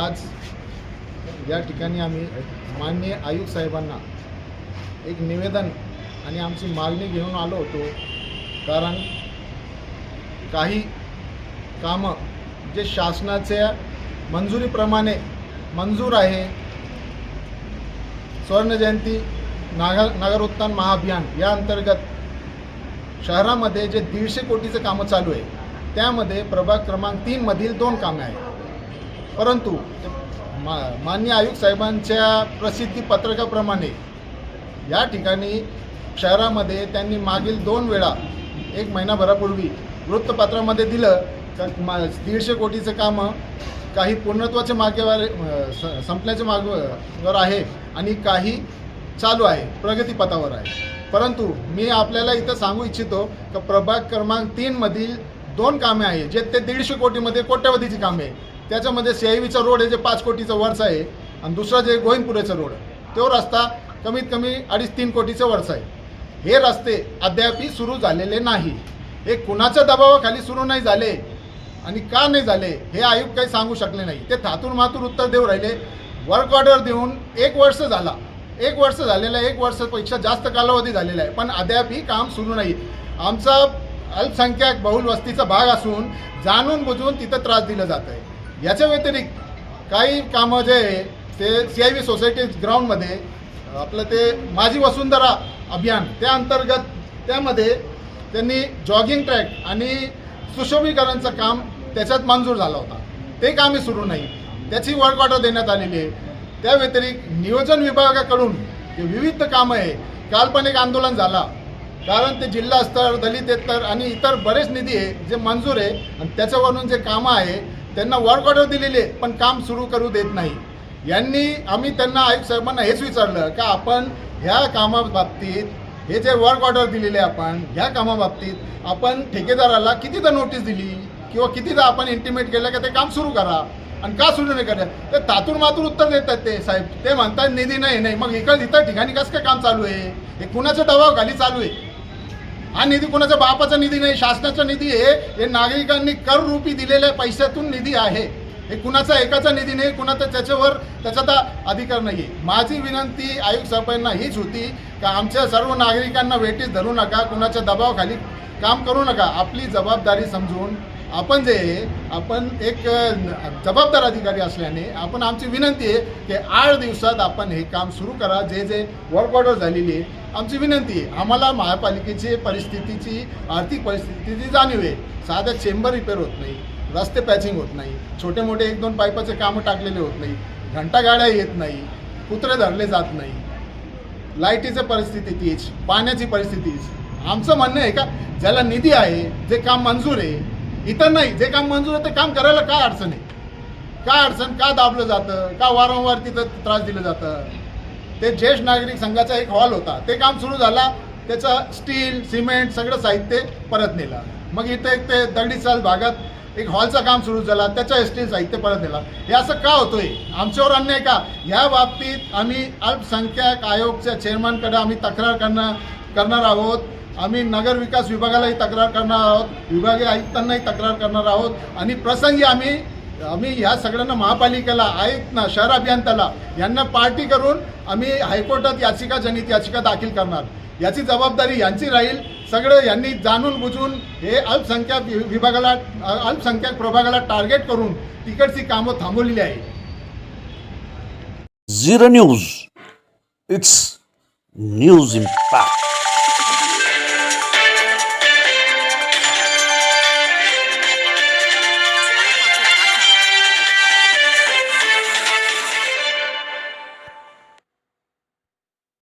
आज या ठिकाणी आम्ही माननीय आयुक्त साहेबांना एक निवेदन आणि आमची मागणी घेऊन आलो होतो. कारण काही कामं जे शासनाच्या मंजुरीप्रमाणे मंजूर आहे. सुवर्णजयंती नागर नगरोत्थान महाअभियान या अंतर्गत शहरामध्ये जे दीडशे कोटीचं कामं चालू आहे त्यामध्ये प्रभाग क्रमांक तीनमधील दोन कामे आहेत. परंतु मा मान्य आयुक्त साहेबांच्या प्रसिद्धी पत्रकाप्रमाणे या ठिकाणी शहरामध्ये त्यांनी मागील दोन वेळा एक महिनाभरापूर्वी वृत्तपत्रामध्ये दिलं का मा दीडशे कोटीचं कामं काही पूर्णत्वाच्या मागेवर स- संपल्याच्या मागवर आहे आणि काही चालू आहे प्रगतीपथावर आहे. परंतु मी आपल्याला इथं सांगू इच्छितो की प्रभाग क्रमांक तीनमधील दोन कामे आहे जे ते दीडशे कोटीमध्ये कोट्यवधीची कामे आहे त्याच्यामध्ये सीआयव्हीचा रोड आहे जे पाच कोटीचं वरचा आहे आणि दुसरा जे गोविंदपुरेचा रोड तो रस्ता कमीत कमी अडीच तीन कोटीचं वरचा आहे. हे रस्ते अद्यापही सुरू झालेले नाही. हे कुणाच्या दबावाखाली सुरू नाही झाले आणि का नाही झाले हे आयुक्त काही सांगू शकले नाही. ते थातूर मातूर उत्तर देऊ राहिले वर्क ऑर्डर देऊन एक वर्ष झाला. एक वर्ष झालेलं आहे एक वर्षापेक्षा जास्त कालावधी झालेला आहे पण अद्यापही काम सुरू नाही. आमचा अल्पसंख्याक बहुल वस्तीचा भाग असून जाणून बुजून तिथं त्रास दिला जात आहे याच्या व्यतिरिक्त काही कामं जे आहे ते सी आय व्ही सोसायटी ग्राउंडमध्ये आपलं ते माझी वसुंधरा अभियान त्या अंतर्गत त्यामध्ये त्यांनी जॉगिंग ट्रॅक आणि सुशोभीकरणचं काम त्याच्यात मंजूर झालं होता. ते कामही सुरू नाही. त्याची वर्क ऑर्डर देण्यात आलेली आहे. त्या व्यतिरिक्त नियोजन विभागाकडून जे विविध कामं आहे काल पण एक आंदोलन झाला. कारण ते जिल्हा स्तर दलित स्तर आणि इतर बरेच निधी आहे जे मंजूर आहे. आणि त्याच्यावरून जे कामं आहे त्यांना वर्क ऑर्डर दिलेली आहे पण काम सुरू करू देत नाही. यांनी आम्ही त्यांना आयुक्त साहेबांना हेच विचारलं का आपण ह्या कामाबाबतीत हे जे वर्क ऑर्डर दिलेले आपण ह्या कामाबाबतीत आपण ठेकेदाराला कितीदा नोटीस दिली किंवा कितीदा आपण इंटिमेट केलं का ते काम सुरू करा आणि का सुरू नाही करा? ते तातूर मातूर उत्तर देतात ते साहेब. ते म्हणतात निधी नाही नाही. मग इकडं इतर ठिकाणी कसं काय काम चालू आहे? हे कुणाचा दबाव खाली चालू आहे? हा निधी कोणाच्या बापाचा निधी नाही शासनाचा निधी आहे. हे नागरिकांनी कर रूपी दिलेल्या पैशातून निधी आहे. हे कुणाचा एकाचा निधी नाही कुणाचा त्याच्यावर त्याचा तर अधिकार नाही आहे माझी विनंती आयुक्त साहेबांना हीच होती का आमच्या सर्व नागरिकांना वेटीस धरू नका कुणाच्या दबावाखाली काम करू नका. आपली जबाबदारी समजून आपण जे आपण एक जबाबदार अधिकारी असल्याने आपण आमची विनंती आहे की आठ दिवसात आपण हे काम सुरू करा. जे जे वर्क ऑर्डर झालेली आहे आमची विनंती आहे. आम्हाला महापालिकेची परिस्थितीची आर्थिक परिस्थितीची जाणीव आहे. साध्या चेंबर रिपेअर होत नाही रस्ते पॅचिंग होत नाही छोटे मोठे एक दोन पाईपाचे कामं टाकलेले होत नाही घंटागाड्या येत नाही कुत्रे धरले जात नाही. लाईटीची परिस्थिती तीच पाण्याची परिस्थितीच आमचं म्हणणं आहे का ज्याला निधी आहे जे काम मंजूर आहे इतर नाही. जे काम मंजूर आहे ते काम करायला काय अडचण आहे? काय अडचण? का दाबलं जातं? का वारंवार तिथं त्रास दिलं जातं? ते ज्येष्ठ नागरिक संघाचा एक हॉल होता. ते काम सुरू झाला. त्याचं स्टील सिमेंट सगळं साहित्य परत नेलं. मग इथं एक ते दगडीचाल भागात एक हॉलचं काम सुरू झाला. त्याचं स्टील साहित्य परत नेलं. हे असं का होतोय? आमच्यावर अन्याय का? ह्या बाबतीत आम्ही अल्पसंख्याक आयोगच्या चेअरमॅनकडे आम्ही तक्रार करणं करणार आहोत. आम्ही नगर विकास विभागालाही तक्रार करणार आहोत विभागीय आयुक्तांनाही तक्रार करणार आहोत आणि प्रसंगी आम्ही आम्ही ह्या सगळ्यांना महापालिकेला आयुक्तना शहर अभियंत्याला यांना पार्टी करून आम्ही हायकोर्टात याचिका जनित याचिका दाखल करणार. याची जबाबदारी यांची राहील. सगळं यांनी जाणून बुजून हे अल्पसंख्याक विभागाला अल्पसंख्याक प्रभागाला टार्गेट करून तिकडची कामं थांबवलेली आहे. Zero news. It's news impact.